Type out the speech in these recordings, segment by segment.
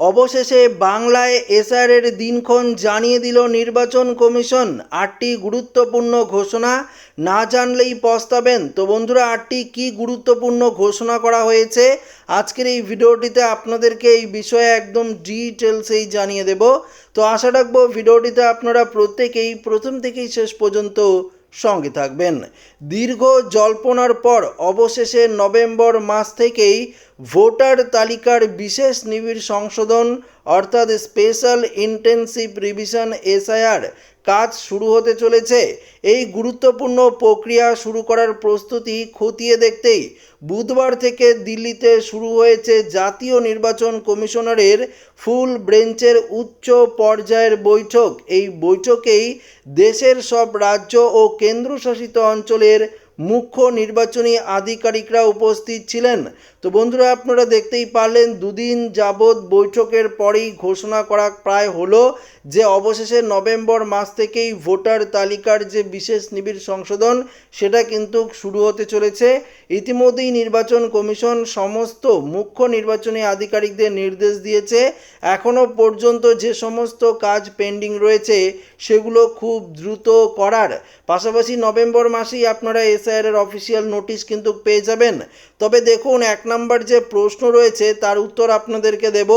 অবশেষে বাংলায় এসআরের দিনক্ষণ জানিয়ে দিল নির্বাচন কমিশন। আটটি গুরুত্বপূর্ণ ঘোষণা না জানলেই পস্তাবেন। তো বন্ধুরা, আটটি কি গুরুত্বপূর্ণ ঘোষণা করা হয়েছে? আজকের এই ভিডিওটিতে আপনাদেরকে এই বিষয়ে একদম ডিটেলসেই জানিয়ে দেব। তো আশা রাখব, ভিডিওটিতে আপনারা প্রত্যেকেই, প্রথম থেকেই শেষ পর্যন্ত সঙ্গে থাকবেন। দীর্ঘ জল্পনার পর অবশেষে নভেম্বর মাস থেকেই ভোটার তালিকার বিশেষ নিবিড় সংশোধন, অর্থাৎ স্পেশাল ইন্টেন্সিভ রিভিশন, এসআইআর কাজ শুরু হতে চলেছে। এই গুরুত্বপূর্ণ প্রক্রিয়া শুরু করার প্রস্তুতি খতিয়ে দেখতেই বুধবার থেকে দিল্লিতে শুরু হয়েছে জাতীয় নির্বাচন কমিশনারের ফুল ব্রেঞ্চের উচ্চ পর্যায়ের বৈঠক। এই বৈঠকেই দেশের সব রাজ্য ও কেন্দ্রশাসিত অঞ্চলের মুখ্য নির্বাচনী আধিকারিকরা উপস্থিত ছিলেন। তো বন্ধুরা, আপনারা দেখতেই পারলেন, দুদিন যাবৎ বৈঠকের পরেই ঘোষণা করা প্রায় হলো যে অবশেষে নভেম্বর মাস থেকেই ভোটার তালিকার যে বিশেষ নিবিড় সংশোধন, সেটা কিন্তু শুরু হতে চলেছে। ইতিমধ্যেই নির্বাচন কমিশন সমস্ত মুখ্য নির্বাচনী আধিকারিকদের নির্দেশ দিয়েছে। এখনও পর্যন্ত যে সমস্ত কাজ পেন্ডিং রয়েছে, সেগুলো খুব দ্রুত করার। পাশাপাশি নভেম্বর মাসেই আপনারা এসআইআর এর অফিসিয়াল নোটিশ কিন্তু পেয়ে যাবেন। তবে দেখুন, এক নম্বর যে প্রশ্ন রয়েছে, তার উত্তর আপনাদেরকে দেব।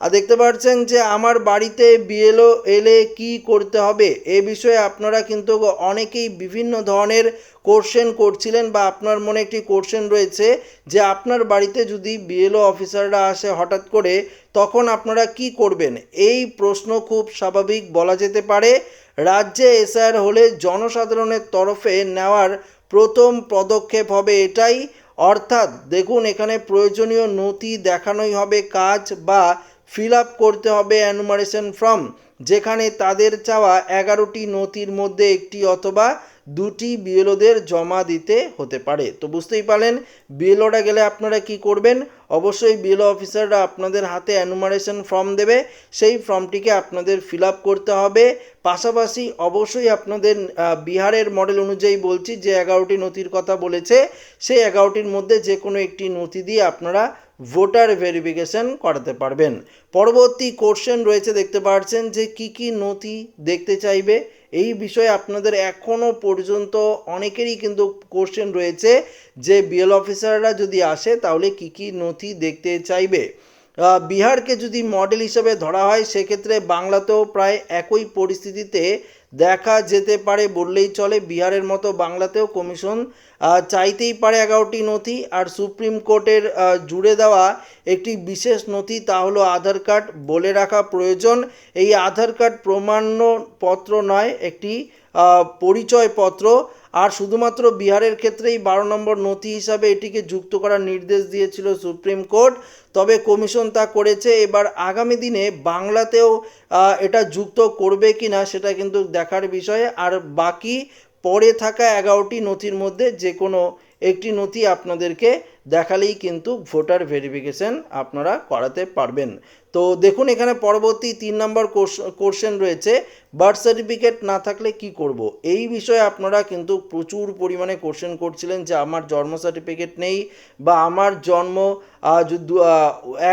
আর দেখতে পাচ্ছেন যে আমার বাড়িতে বিএলও এলে কি করতে হবে, এ বিষয়ে আপনারা কিন্তু অনেকেই বিভিন্ন ধরনের কোশ্চেন করছিলেন বা আপনার মনে একটি কোশ্চেন রয়েছে যে আপনার বাড়িতে যদি বিএলও অফিসাররা আসে হঠাৎ করে, তখন আপনারা কি করবেন? এই প্রশ্ন খুব স্বাভাবিক বলা যেতে পারে। রাজ্যে এসআর হলে জনসাধারণের তরফে নেওয়ার প্রথম পদক্ষেপ হবে এটাই। অর্থাৎ দেখুন, এখানে প্রয়োজনীয় নথি দেখানোই হবে কাজ বা ফিল আপ করতে হবে অ্যানুমারেশন ফর্ম যেখানে তাদের চাওয়া এগারোটি নথির মধ্যে একটি অথবা দুটি বিএলওদের জমা দিতে হতে পারে। তো বুঝতেই পারলেন, বিএলওরা গেলে আপনারা কি করবেন? অবশ্যই বিএলও অফিসাররা আপনাদের হাতে অ্যানুমারেশন ফর্ম দেবে। সেই ফর্মটিকে আপনাদের ফিল আপ করতে হবে। পাশাপাশি অবশ্যই আপনাদের বিহারের মডেল অনুযায়ী বলছি, যে এগারোটি নথির কথা বলেছে, সেই এগারোটির মধ্যে যে কোনো একটি নথি দিয়ে আপনারা ভোটার ভেরিফিকেশন করাতে পারবেন। পরবর্তী কোশ্চেন রয়েছে, দেখতে পাচ্ছেন যে কি কি নথি দেখতে চাইবে। এই বিষয়ে আপনাদের এখনও পর্যন্ত অনেকেরই কিন্তু কোশ্চেন রয়েছে যে বিএল অফিসাররা যদি আসে, তাহলে কি কি নথি দেখতে চাইবে? বিহারকে যদি মডেল হিসেবে ধরা হয়, সেক্ষেত্রে বাংলাতেও প্রায় একই পরিস্থিতিতে দেখা যেতে পারে বললেই চলে। বিহারের মতো বাংলাতেও কমিশন চাইতেই পারে এগারোটি নথি আর সুপ্রিম কোর্টের জুড়ে দেওয়া একটি বিশেষ নথি তা হলো আধার কার্ড। বলে রাখা প্রয়োজন। এই আধার কার্ড প্রমাণপত্র নয়, একটি পরিচয়পত্র। আর শুধুমাত্র বিহারের ক্ষেত্রেই বারো নম্বর নথি হিসাবে এটিকে যুক্ত করার নির্দেশ দিয়েছিল সুপ্রিম কোর্ট। তবে কমিশন তা করেছে। এবার আগামী দিনে বাংলাতেও এটা যুক্ত করবে কি না সেটা কিন্তু দেখার বিষয়। আর বাকি পড়ে থাকা এগারোটি নথির মধ্যে যে কোনো একটি নথি আপনাদেরকে দেখালেই কিন্তু ভোটার ভেরিফিকেশন আপনারা করাতে পারবেন। তো দেখুন, এখানে পরবর্তী তিন নম্বর কোশ্চেন রয়েছে বার্থ সার্টিফিকেট না থাকলে কি করব? এই বিষয়ে আপনারা কিন্তু প্রচুর পরিমাণে কোশ্চেন করছিলেন যে আমার জন্ম সার্টিফিকেট নেই বা আমার জন্ম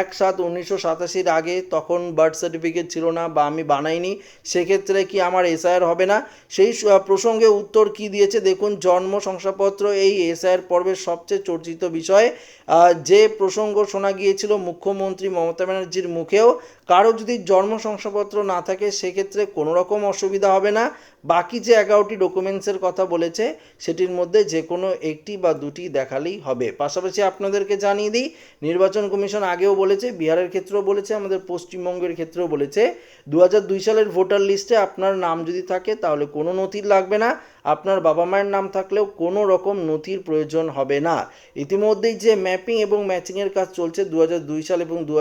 এক সাত উনিশশো সাতাশির আগে তখন বার্থ সার্টিফিকেট ছিল না বা আমি বানাইনি, সেক্ষেত্রে কি আমার এসআইআর হবে না? সেই প্রসঙ্গে উত্তর কি দিয়েছে? দেখুন, জন্ম শংসাপত্র এই এসআইআর পর্বের সবচেয়ে চর্চিত বিষয় যে প্রসঙ্গ শোনা গিয়েছিল মুখ্যমন্ত্রী মমতা ব্যানার্জির মুখেও কারও যদি জন্ম শংসাপত্র না থাকে, সেক্ষেত্রে কোনো রকম অসুবিধা হবে না। বাকি যে এগারোটি ডকুমেন্টসের কথা বলেছে, সেটির মধ্যে যে কোনো একটি বা দুটি দেখালেই হবে। পাশাপাশি আপনাদেরকে জানিয়ে দিই, নির্বাচন কমিশন আগেও বলেছে, বিহারের ক্ষেত্রেও বলেছে, আমাদের পশ্চিমবঙ্গের ক্ষেত্রেও বলেছে। দু সালের ভোটার লিস্টে আপনার নাম যদি থাকে, তাহলে কোনো নথির লাগবে না। আপনার বাবা মায়ের নাম থাকলেও কোনো রকম নথির প্রয়োজন হবে না। ইতিমধ্যেই যে ম্যাপিং এবং ম্যাচিংয়ের কাজ চলছে দু দুই সাল এবং দু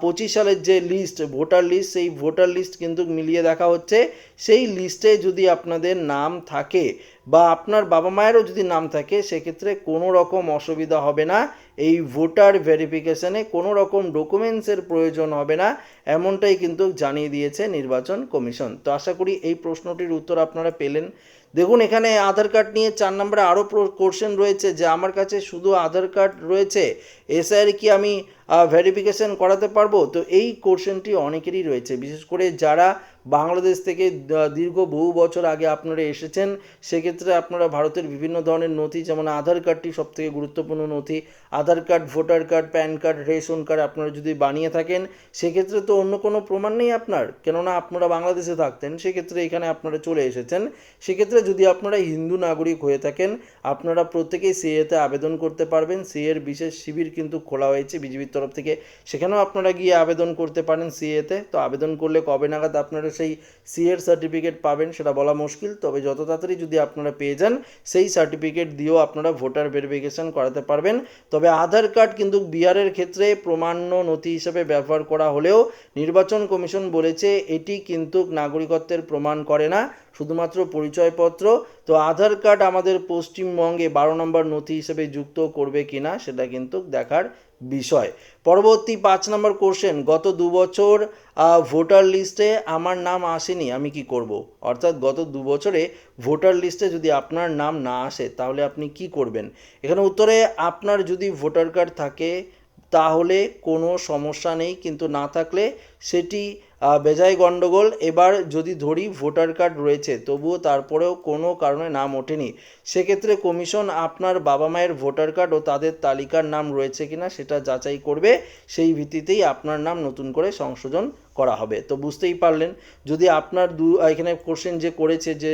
পঁচিশ সালের যে লিস্ট ভোটার লিস্ট সেই ভোটার লিস্ট কিন্তু মিলিয়ে দেখা হচ্ছে। সেই লিস্টে যদি আপনাদের নাম থাকে বা আপনার বাবা মায়েরও যদি নাম থাকে, সেক্ষেত্রে কোনো রকম অসুবিধা হবে না। এই ভোটার ভেরিফিকেশনে কোনো রকম ডকুমেন্টসের প্রয়োজন হবে না। এমনটাই কিন্তু জানিয়ে দিয়েছে নির্বাচন কমিশন। তো আশা করি এই প্রশ্নটির উত্তর আপনারা পেলেন। দেখুন, এখানে আধার কার্ড নিয়ে চার নম্বরে আরও কোশ্চেন রয়েছে যে, আমার কাছে শুধু আধার কার্ড রয়েছে। এসআইআর কি আমি ভেরিফিকেশন করাতে পারব। তো এই কোশ্চেনটি অনেকেরই রয়েছে। বিশেষ করে যারা বাংলাদেশ থেকে দীর্ঘ বহু বছর আগে আপনারা এসেছেন, সেক্ষেত্রে আপনারা ভারতের বিভিন্ন ধরনের নথি, যেমন আধার কার্ডটি সব থেকে গুরুত্বপূর্ণ নথি, Aadhaar card voter card PAN card ration card আপনারা যদি বানিয়ে থাকেন, সেক্ষেত্রে তো অন্য কোনো প্রমাণ নেই আপনার। কেননা আপনারা বাংলাদেশে থাকতেন, সেক্ষেত্রে এখানে আপনারা চলে এসেছেন। সেক্ষেত্রে যদি আপনারা হিন্দু নাগরিক হয়ে থাকেন, আপনারা প্রত্যেকেই সিএতে আবেদন করতে পারবেন। সিএর বিশেষ শিবির কিন্তু খোলা হয়েছে বিজেপির তরফ থেকে। সেখানেও আপনারা গিয়ে আবেদন করতে পারেন সিএতে তো। আবেদন করলে কবে নাগাদ আপনারা সেই সিএর সার্টিফিকেট পাবেন সেটা বলা মুশকিল। তবে যত তাড়াতাড়ি যদি আপনারা পেয়ে যান, সেই সার্টিফিকেট দিয়েও আপনারা ভোটার ভেরিফিকেশন করাতে পারবেন। তবে আধার কার্ড কিন্তু বিহারের ক্ষেত্রে প্রমাণ্য নথি হিসেবে ব্যবহার করা হলেও নির্বাচন কমিশন বলেছে, এটি কিন্তু নাগরিকত্বের প্রমাণ করে না। শুধুমাত্র পরিচয়পত্র, তো আধার কার্ড আমাদের পশ্চিমবঙ্গে বারো নম্বর নথি হিসেবে যুক্ত করবে কিনা সেটা কিন্তু দেখার বিষয়। পরবর্তী পাঁচ নম্বর কোশ্চেন গত দু বছর ভোটার লিস্টে আমার নাম আসেনি, আমি কি করব? অর্থাৎ গত দু বছরে ভোটার লিস্টে যদি আপনার নাম না আসে, তাহলে আপনি কি করবেন? এখানে উত্তরে, আপনার যদি ভোটার কার্ড থাকে, তাহলে কোনো সমস্যা নেই, কিন্তু না থাকলে সেটি বেজায় গণ্ডগোল এবার যদি ধরি ভোটার কার্ড রয়েছে, তবুও তারপরেও কোনো কারণে নাম ওঠেনি। সেক্ষেত্রে কমিশন আপনার বাবা মায়ের ভোটার কার্ড ও তাদের তালিকার নাম রয়েছে কিনা সেটা যাচাই করবে। সেই ভিত্তিতেই আপনার নাম নতুন করে সংশোধন করা হবে। তো বুঝতেই পারলেন, যদি আপনার দু, এখানে কোশ্চেন যে করেছে যে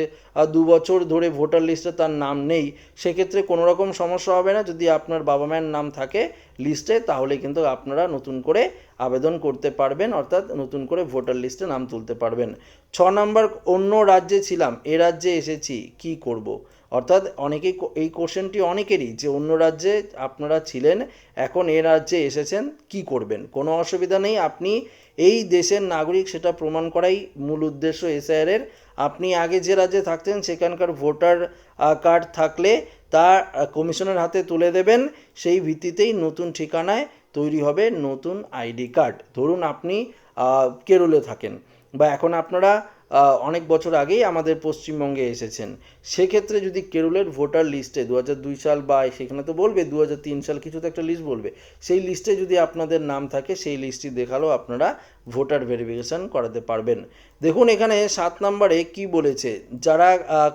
দু বছর ধরে ভোটার লিস্টে তার নাম নেই, সেক্ষেত্রে কোনো রকম সমস্যা হবে না। যদি আপনার বাবা মায়ের নাম থাকে লিস্টে, তাহলে কিন্তু আপনারা নতুন করে আবেদন করতে পারবেন, অর্থাৎ নতুন করে ভোটার লিস্টে নাম তুলতে পারবেন। ছ নম্বর, অন্য রাজ্যে ছিলাম, এ রাজ্যে এসেছি, কি করব। অর্থাৎ অনেকেই এই কোশ্চেনটি অনেকেরই, যে অন্য রাজ্যে আপনারা ছিলেন, এখন এ রাজ্যে এসেছেন, কি করবেন? কোনো অসুবিধা নেই, আপনি এই দেশের নাগরিক, সেটা প্রমাণ করাই মূল উদ্দেশ্য এসআইআরের আপনি আগে যে রাজ্যে থাকতেন, সেখানকার ভোটার কার্ড থাকলে তা কমিশনের হাতে তুলে দেবেন, সেই ভিত্তিতেই নতুন ঠিকানায় তৈরি হবে নতুন আইডি কার্ড। ধরুন আপনি কেরলে থাকেন বা এখন আপনারা অনেক বছর আগেই আমাদের পশ্চিমবঙ্গে এসেছেন। সেক্ষেত্রে যদি কেরলের ভোটার লিস্টে দু দুই সাল বা সেখানে তো বলবে দু তিন সাল কিছু তো একটা লিস্ট বলবে। সেই লিস্টে যদি আপনাদের নাম থাকে, সেই লিস্টটি দেখালেও আপনারা ভোটার ভেরিফিকেশন করাতে পারবেন। দেখুন এখানে সাত নম্বরে কি বলেছে, যারা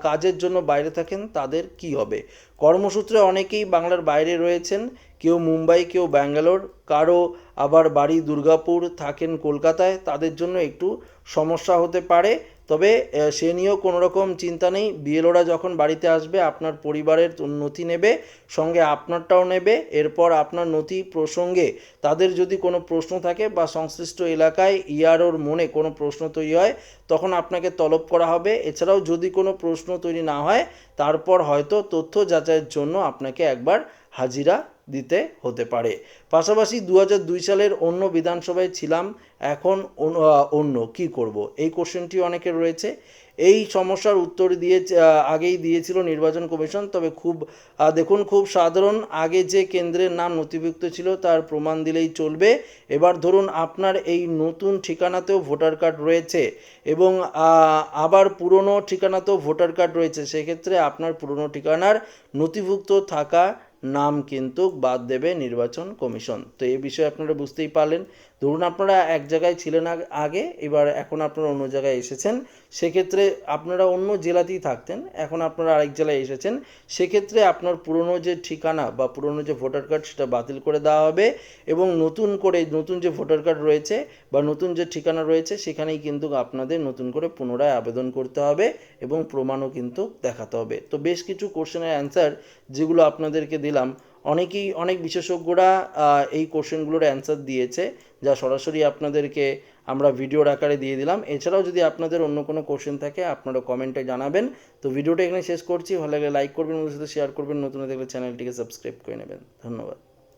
কাজের জন্য বাইরে থাকেন তাদের কি হবে? কর্মসূত্রে অনেকেই বাংলার বাইরে রয়েছেন, কেউ মুম্বাই, কেউ ব্যাঙ্গালোর, কারও আবার বাড়ি দুর্গাপুর, থাকেন কলকাতায়, তাদের জন্য একটু সমস্যা হতে পারে। তবে সে নিয়েও কোনো রকম চিন্তা নেই। বিএলওরা যখন বাড়িতে আসবে, আপনার পরিবারের নথি নেবে, সঙ্গে আপনারটাও নেবে। এরপর আপনার নথি প্রসঙ্গে তাদের যদি কোনো প্রশ্ন থাকে বা সংশ্লিষ্ট এলাকায় ইয়ারোর মনে কোনো প্রশ্ন তৈরি হয়, তখন আপনাকে তলব করা হবে। এছাড়াও যদি কোনো প্রশ্ন তৈরি না হয়, তারপর হয়তো তথ্য যাচাইয়ের জন্য আপনাকে একবার হাজিরা দিতে হতে পারে। পাশাপাশি দু দুই সালের অন্য বিধানসভায় ছিলাম, এখন অন- অন্য। কি করব? এই কোশ্চেনটি অনেকের রয়েছে। এই সমস্যার উত্তর দিয়ে আগেই দিয়েছিল নির্বাচন কমিশন, তবে খুব দেখুন, খুব সাধারণ। আগে যে কেন্দ্রের নাম নথিভুক্ত ছিল, তার প্রমাণ দিলেই চলবে। এবার ধরুন, আপনার এই নতুন ঠিকানাতেও ভোটার কার্ড রয়েছে এবং আবার পুরনো ঠিকানাতেও ভোটার কার্ড রয়েছে, সেক্ষেত্রে আপনার পুরনো ঠিকানার নথিভুক্ত থাকা নাম কিন্তু বাদ দেবে নির্বাচন কমিশন। তো এ বিষয়ে আপনারা বুঝতেই পারলেন। ধরুন আপনারা এক জায়গায় ছিলেন আগ- এবার এখন আপনারা অন্য জায়গায় এসেছেন, সেক্ষেত্রে আপনারা অন্য জেলাতেই থাকতেন, এখন আপনারা আরেক জেলায় এসেছেন, সেক্ষেত্রে আপনার পুরনো যে ঠিকানা বা পুরনো যে ভোটার কার্ড সেটা বাতিল করে দেওয়া হবে এবং নতুন করে নতুন যে ভোটার কার্ড রয়েছে বা নতুন যে ঠিকানা রয়েছে সেখানেই কিন্তু আপনাদের নতুন করে পুনরায় আবেদন করতে হবে এবং প্রমাণও কিন্তু দেখাতে হবে। তো বেশ কিছু কোশ্চেনের অ্যান্সার যেগুলো আপনাদেরকে দিলাম অনেকেই, অনেক বিশেষজ্ঞরা এই কোশ্চেনগুলোর অ্যান্সার দিয়েছে, যা সরাসরি আপনাদেরকে আমরা ভিডিওর আকারে দিয়ে দিলাম। এছাড়াও যদি আপনাদের অন্য কোনো কোশ্চেন থাকে, আপনারা কমেন্টে জানাবেন। তো ভিডিওটা এখানে শেষ করছি। ভালো লাগলে লাইক করবেন ওদের সাথে শেয়ার করবেন। নতুন দেখলে চ্যানেলটিকে সাবস্ক্রাইব করে নেবেন। ধন্যবাদ।